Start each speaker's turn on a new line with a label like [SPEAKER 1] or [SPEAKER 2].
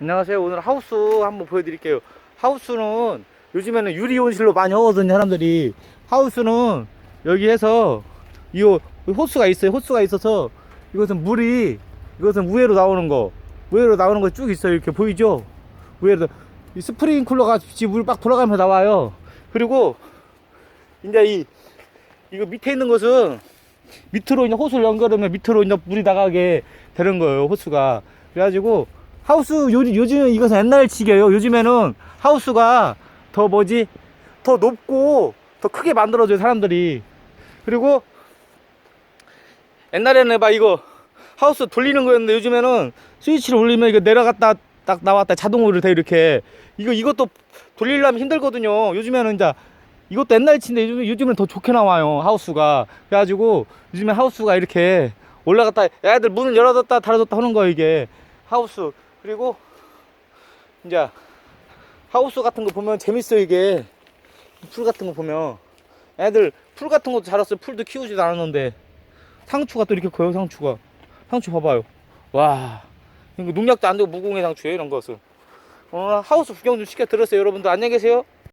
[SPEAKER 1] 안녕하세요. 오늘 하우스 한번 보여드릴게요. 하우스는 요즘에는 유리 온실로 많이 하거든요, 사람들이. 하우스는 여기에서 이 호수가 있어요. 호수가 있어서 이것은 물이 이것은 우회로 나오는 거, 우회로 나오는 거 쭉 있어요. 이렇게 보이죠? 우회로 이 스프링쿨러가 물막 돌아가면서 나와요. 그리고 이제 이 이거 밑에 있는 것은 밑으로 이제 호수를 연결하면 밑으로 이제 물이 나가게 되는 거예요. 호수가. 그래가지고 하우스 요, 요즘 이것은 옛날 치기예요. 요즘에는 하우스가 더 뭐지 더 높고 더 크게 만들어줘요 사람들이. 그리고 옛날에는 봐 이거 하우스 돌리는 거였는데 요즘에는 스위치를 올리면 이거 내려갔다 딱 나왔다 자동으로 돼 이렇게 이거 이것도 돌리려면 힘들거든요. 요즘에는 이제 이것도 옛날 치인데 요즘 요즘은 더 좋게 나와요 하우스가 그래가지고 요즘에 하우스가 이렇게 올라갔다 애들 문을 열어뒀다 닫아뒀다 하는 거예요 이게 하우스 그리고 이제 하우스 같은 거 보면 재밌어요 이게. 풀 같은 거 보면. 애들 풀 같은 것도 자랐어요. 풀도 키우지도 않았는데. 상추가 또 이렇게 커요 상추가. 상추 봐봐요. 와. 이거 농약도 안 되고 무공해 상추예요 이런 것은. 오늘 하우스 구경 좀 시켜 드렸어요 여러분들. 안녕히 계세요